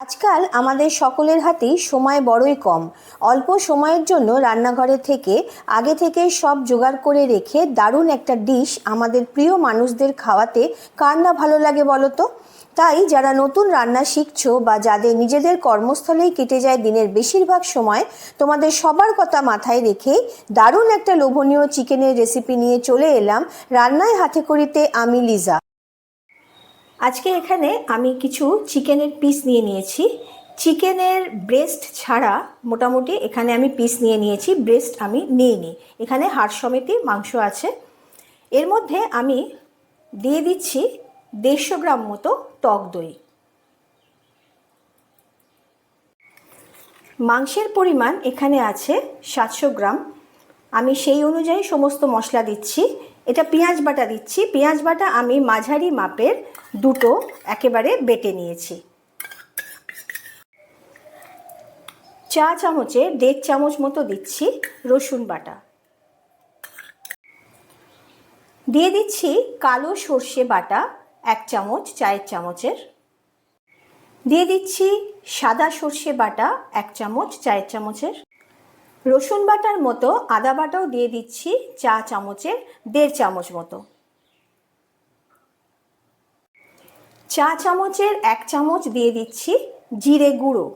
আজকাল আমাদের সকলের হাতেই সময় বড়ই কম। অল্প সময়ের জন্য রান্নাঘরে থেকে, আগে থেকে সব জোগাড় করে রেখে দারুণ একটা ডিশ আমাদের প্রিয় মানুষদের খাওয়াতে কার না ভালো লাগে বলো তো? তাই যারা নতুন রান্না শিখছো বা যাদের নিজেদের কর্মস্থলেই কেটে যায় দিনের বেশিরভাগ সময়, তোমাদের সবার কথা মাথায় রেখে দারুণ একটা লোভনীয় চিকেনের রেসিপি নিয়ে চলে এলাম রান্নায় হাতে করিতে আমি লিজা। আজকে এখানে আমি কিছু চিকেনের পিস নিয়ে নিয়েছি। চিকেনের ব্রেস্ট ছাড়া মোটামুটি এখানে আমি পিস নিয়ে নিয়েছি ব্রেস্ট আমি নিইনি। এখানে হাড় সমেতি মাংস আছে। এর মধ্যে আমি দিয়ে দিচ্ছি দেড়শো গ্রাম মতো টক দই। মাংসের পরিমাণ এখানে আছে সাতশো গ্রাম। আমি সেই অনুযায়ী সমস্ত মশলা দিচ্ছি। এটা পেঁয়াজ বাটা দিচ্ছি। পেঁয়াজ বাটা আমি মাঝারি মাপের দুটো একেবারে বেটে নিয়েছি। চা চামচে দেড় চামচ মতো দিচ্ছি রসুন বাটা। দিয়ে দিচ্ছি কালো সর্ষে বাটা, এক চামচ চায়ের চামচের। দিয়ে দিচ্ছি সাদা সর্ষে বাটা, এক চামচ চায়ের চামচের। রসুন বাটার মতো আদা বাটাও দিয়ে দিচ্ছি চা চামচের, দেড় চামচ মতো। চা চামচের এক চামচ দিয়ে দিচ্ছি জিরে গুঁড়ো।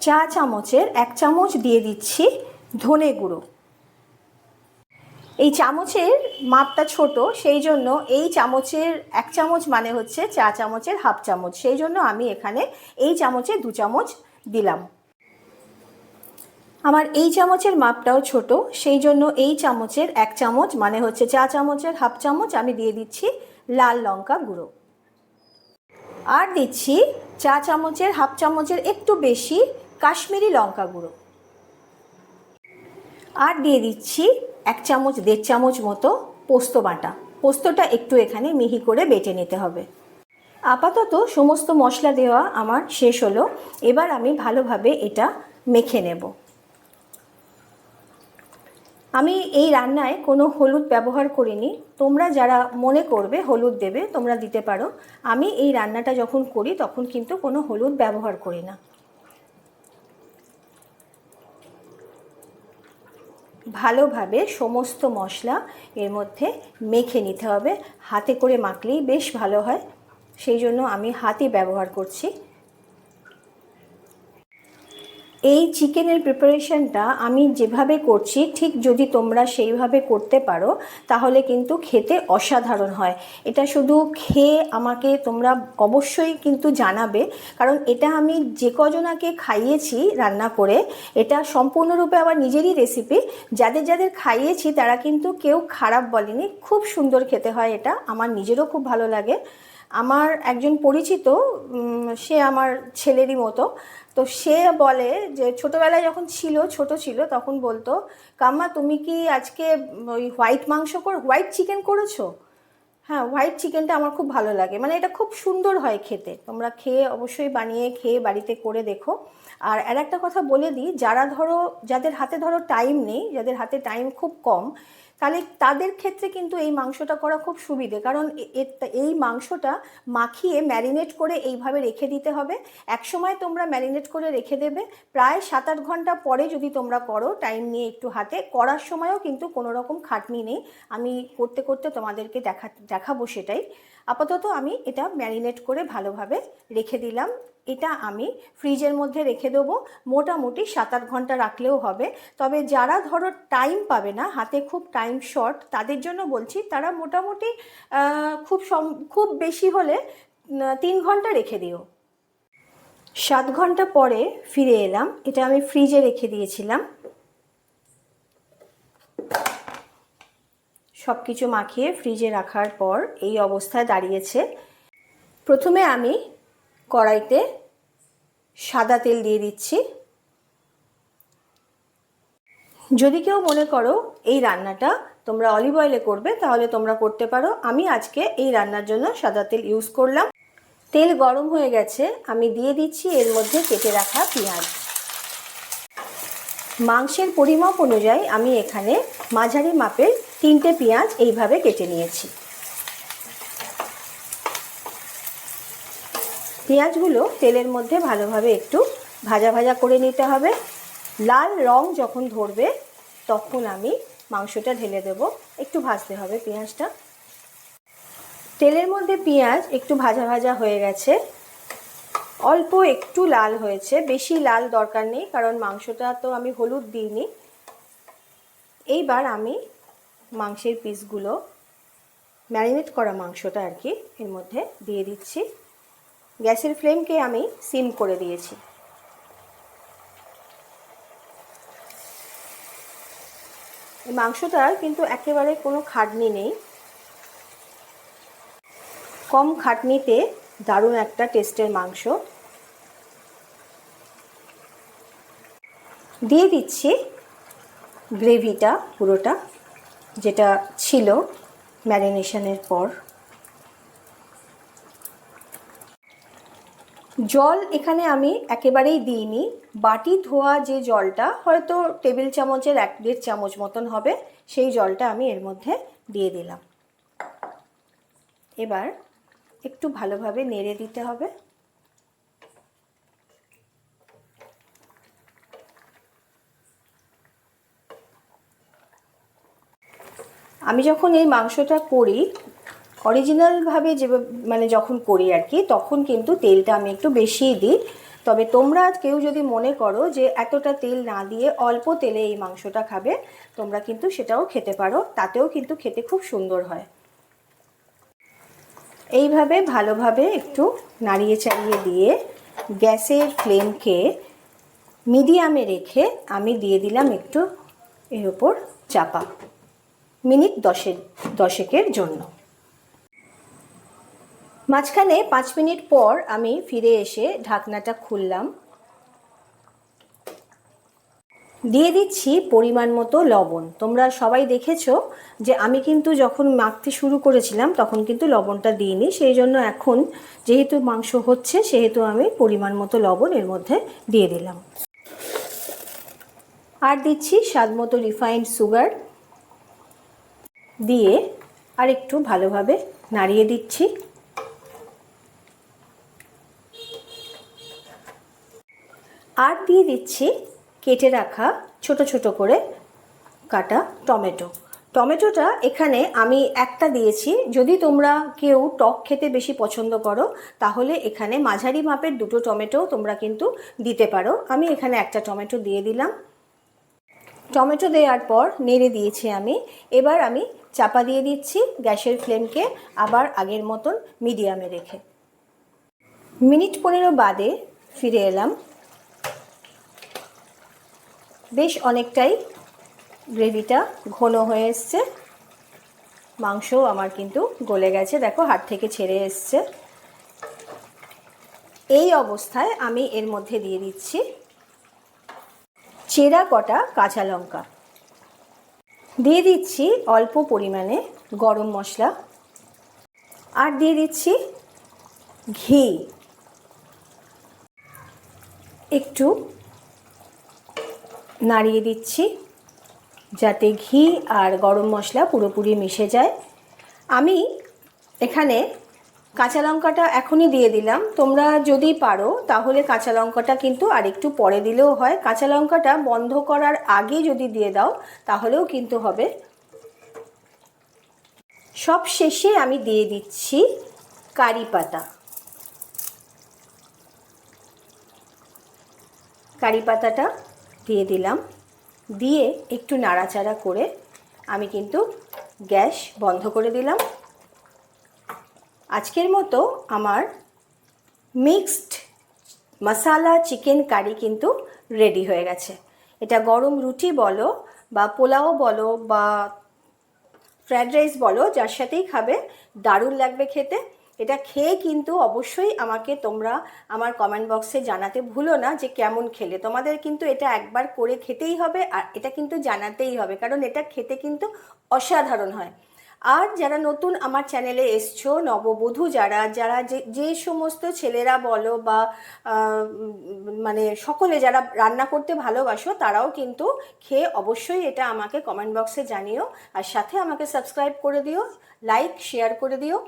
চা চামচের এক চামচ দিয়ে দিচ্ছি ধনে গুঁড়ো। এই চামচের মাপটা ছোট, সেই জন্য এই চামচের এক চামচ মানে হচ্ছে চা চামচের হাফ চামচ। সেই জন্য আমি এখানে এই চামচে দু চামচ দিলাম। আমার এই চামচের মাপটাও ছোট, সেই জন্য এই চামচের এক চামচ মানে হচ্ছে চা চামচের হাফ চামচ আমি দিয়ে দিচ্ছি লাল লঙ্কা গুঁড়ো। আর দিচ্ছি চা চামচের হাফ চামচের একটু বেশি কাশ্মীরি লঙ্কা গুঁড়ো। আর দিয়ে দিচ্ছি এক চামচ, দেড় চামচ মতো পোস্ত বাটা। পোস্তটা একটু এখানে মিহি করে বেটে নিতে হবে। আপাতত সমস্ত মশলা দেওয়া আমার শেষ হলো। এবার আমি ভালোভাবে এটা মেখে নেব। আমি এই রান্নায় কোনো হলুদ ব্যবহার করিনি। তোমরা যারা মনে করবে হলুদ দেবে, তোমরা দিতে পারো। আমি এই রান্নাটা যখন করি, তখন কিন্তু কোনো হলুদ ব্যবহার করি না। ভালোভাবে সমস্ত মশলা এর মধ্যে মেখে নিতে হবে। হাতে করে মাখলেই বেশ ভালো হয়। সেই জন্য আমি হাতই ব্যবহার করছি। এই চিকেনের প্রিপারেশনটা আমি যেভাবে করছি, ঠিক যদি তোমরা সেইভাবে করতে পারো, তাহলে কিন্তু খেতে অসাধারণ হয়। এটা শুধু খেয়ে আমাকে তোমরা অবশ্যই কিন্তু জানাবে, কারণ এটা আমি যে কজনাকে খাইয়েছি রান্না করে, এটা সম্পূর্ণরূপে আমার নিজেরই রেসিপি যাদের যাদের খাইয়েছি তারা কিন্তু কেউ খারাপ বলেনি, খুব সুন্দর খেতে হয় এটা, আমার নিজেরও খুব ভালো লাগে। আমার একজন পরিচিত সে আমার ছেলেরই মতো। তো সে বলে যে, ছোটোবেলায় যখন ছিল, ছোট ছিল, তখন বলতো, কাম্মা, তুমি কি আজকে ওই হোয়াইট মাংস করে, হোয়াইট চিকেন করেছ হ্যাঁ হোয়াইট চিকেনটা আমার খুব ভালো লাগে। মানে এটা খুব সুন্দর হয় খেতে। তোমরা খেয়ে অবশ্যই বানিয়ে খেয়ে বাড়িতে করে দেখো। আর আর একটা কথা বলে দিই, যারা ধরো, যাদের হাতে ধরো টাইম নেই, যাদের হাতে টাইম খুব কম তাহলে তাদের ক্ষেত্রে কিন্তু এই মাংসটা করা খুব সুবিধে। কারণ এই মাংসটা মাখিয়ে ম্যারিনেট করে এইভাবে রেখে দিতে হবে। এক সময় তোমরা ম্যারিনেট করে রেখে দেবে। প্রায় সাত আট ঘণ্টা পরে যদি তোমরা করো, টাইম নিয়ে একটু হাতে, করার সময়ও কিন্তু কোনো রকম খাটনি নেই। আমি করতে করতে তোমাদেরকে দেখা, দেখাবো সেটাই। আপাতত আমি এটা ম্যারিনেট করে ভালোভাবে রেখে দিলাম। এটা আমি ফ্রিজের মধ্যে রেখে দেবো। মোটামুটি সাত আট ঘণ্টা রাখলেও হবে। তবে যারা ধরো টাইম পাবে না, হাতে খুব টাইম শর্ট, তাদের জন্য বলছি তারা মোটামুটি খুব সম, খুব বেশি হলে তিন ঘণ্টা রেখে দিও। সাত ঘণ্টা পরে ফিরে এলাম। এটা আমি ফ্রিজে রেখে দিয়েছিলাম। সব কিছু মাখিয়ে ফ্রিজে রাখার পর এই অবস্থায় দাঁড়িয়েছে। প্রথমে আমি কড়াইতে সাদা তেল দিয়ে দিচ্ছি। যদি কেউ মনে করো এই রান্নাটা তোমরা অলিভ অয়েলে করবে, তাহলে তোমরা করতে পারো। আমি আজকে এই রান্নার জন্য সাদা তেল ইউজ করলাম। তেল গরম হয়ে গেছে, আমি দিয়ে দিচ্ছি এর মধ্যে কেটে রাখা পেঁয়াজ। মাংসের পরিমাপ অনুযায়ী আমি এখানে মাঝারি মাপের তিনটে পেঁয়াজ এইভাবে কেটে নিয়েছি। পেঁয়াজগুলো তেলের মধ্যে ভালোভাবে একটু ভাজা ভাজা করে নিতে হবে। লাল রং যখন ধরবে, তখন আমি মাংসটা ঢেলে দেব। একটু ভাজতে হবে পেঁয়াজটা। তেলের মধ্যে পেঁয়াজ একটু ভাজা ভাজা হয়ে গেছে। অল্প একটু লাল হয়েছে। বেশি লাল দরকার নেই, কারণ মাংসটা তো আমি হলুদ দিইনি। এইবার আমি মাংসের পিসগুলো ম্যারিনেট করা মাংসটা আর কি এর মধ্যে দিয়ে দিচ্ছি। গ্যাসের ফ্লেমকে আমি সিম করে দিয়েছি। এই মাংসটার কিন্তু একেবারে কোনো খাটনি নেই। কম খাটনিতে দারুণ একটা টেস্টের মাংস। দিয়ে দিচ্ছি গ্রেভিটা পুরোটা, যেটা ছিল ম্যারিনেশনের পর। জল এখানে আমি একেবারেই দিইনি। বাটি, ধোয়া যে জলটা, হয়তো টেবিল চামচের এক দেড় চামচ মতন হবে, সেই জলটা আমি এর মধ্যে দিয়ে দিলাম। এবার একটু ভালোভাবে নেড়ে দিতে হবে। আমি যখন এই মাংসটা করি অরিজিনালভাবে যে মানে যখন করি আর কি তখন কিন্তু তেলটা আমি একটু বেশিই দিই। তবে তোমরা কেউ যদি মনে করো যে এতটা তেল না দিয়ে অল্প তেলে এই মাংসটা খাবে, তোমরা কিন্তু সেটাও খেতে পারো। তাতেও কিন্তু খেতে খুব সুন্দর হয়। এইভাবে ভালোভাবে একটু নাড়িয়ে চাড়িয়ে দিয়ে গ্যাসের ফ্লেমকে মিডিয়ামে রেখে আমি দিয়ে দিলাম একটু এর ওপর চাপা। মিনিট দশের দশেকের জন্য। মাঝখানে পাঁচ মিনিট পর আমি ফিরে এসে ঢাকনাটা খুললাম। দিয়ে দিচ্ছি পরিমাণ মতো লবণ। তোমরা সবাই দেখেছ যে আমি কিন্তু যখন মাখতে শুরু করেছিলাম তখন কিন্তু লবণটা দিইনি। সেই জন্য এখন যেহেতু মাংস হচ্ছে, সেহেতু আমি পরিমাণ মতো লবণ এর মধ্যে দিয়ে দিলাম। আর দিচ্ছি স্বাদ মতো রিফাইন্ড সুগার দিয়ে আর একটু ভালোভাবে নাড়িয়ে দিচ্ছি। আর দিয়ে দিচ্ছি কেটে রাখা ছোট ছোট করে কাটা টমেটো। টমেটোটা এখানে আমি একটা দিয়েছি। যদি তোমরা কেউ টক খেতে বেশি পছন্দ করো, তাহলে এখানে মাঝারি মাপের দুটো টমেটো তোমরা কিন্তু দিতে পারো। আমি এখানে একটা টমেটো দিয়ে দিলাম। টমেটো দেওয়ার পর নেড়ে দিয়েছি আমি। এবার আমি চাপা দিয়ে দিচ্ছি গ্যাসের ফ্লেমকে আবার আগের মতন মিডিয়ামে রেখে। মিনিট পনেরো বাদে ফিরে এলাম। বেশ অনেকটাই গ্রেভিটা ঘন হয়ে এসছে। মাংস আমার কিন্তু গলে গেছে। দেখো, হাত থেকে ছেড়ে এসছে। এই অবস্থায় আমি এর মধ্যে দিয়ে দিচ্ছি চেরা কটা কাঁচা লঙ্কা। দিয়ে দিচ্ছি অল্প পরিমাণে গরম মশলা। আর দিয়ে দিচ্ছি ঘি। একটু নাড়িয়ে দিচ্ছি যাতে ঘি আর গরম মশলা পুরোপুরি মিশে যায়। আমি এখানে কাঁচা লঙ্কাটা এখনই দিয়ে দিলাম। তোমরা যদি পারো, তাহলে কাঁচা লঙ্কাটা কিন্তু আর একটু পরে দিলেও হয়। কাঁচা লঙ্কাটা বন্ধ করার আগে যদি দিয়ে দাও, তাহলেও কিন্তু হবে। সব শেষে আমি দিয়ে দিচ্ছি কারি পাতা। কারি পাতাটা দিয়ে দিলাম। দিয়ে একটু নাড়াচাড়া করে আমি কিন্তু গ্যাস বন্ধ করে দিলাম। আজকের মতো আমার মিক্সড মশালা চিকেন কারি কিন্তু রেডি হয়ে গেছে। এটা গরম রুটি বলো বা পোলাও বলো বা ফ্রায়েড রাইস বলো, যার সাথেই খাবে, দারুণ লাগবে খেতে। এটা খেয়ে কিন্তু অবশ্যই আমাকে তোমরা আমার কমেন্ট বক্সে জানাতে ভুলো না যে কেমন খেলে। তোমাদের কিন্তু এটা একবার করে খেতেই হবে আর এটা কিন্তু জানাতেই হবে, কারণ এটা খেতে কিন্তু অসাধারণ হয়। আর যারা নতুন আমার চ্যানেলে এসছো, নববধূ যারা যারা যে যে সমস্ত ছেলেরা বলো বা মানে সকলে যারা রান্না করতে ভালোবাসো, তারাও কিন্তু খেয়ে অবশ্যই এটা আমাকে কমেন্ট বক্সে জানিও। আর সাথে আমাকে সাবস্ক্রাইব করে দিও লাইক শেয়ার করে দিও।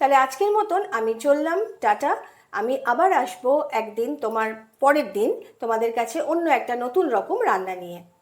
তাহলে আজকের মতন আমি চললাম, টাটা। আমি আবার আসব একদিন, তোমার পরের দিন তোমাদের কাছে অন্য একটা নতুন রকম রান্না নিয়ে।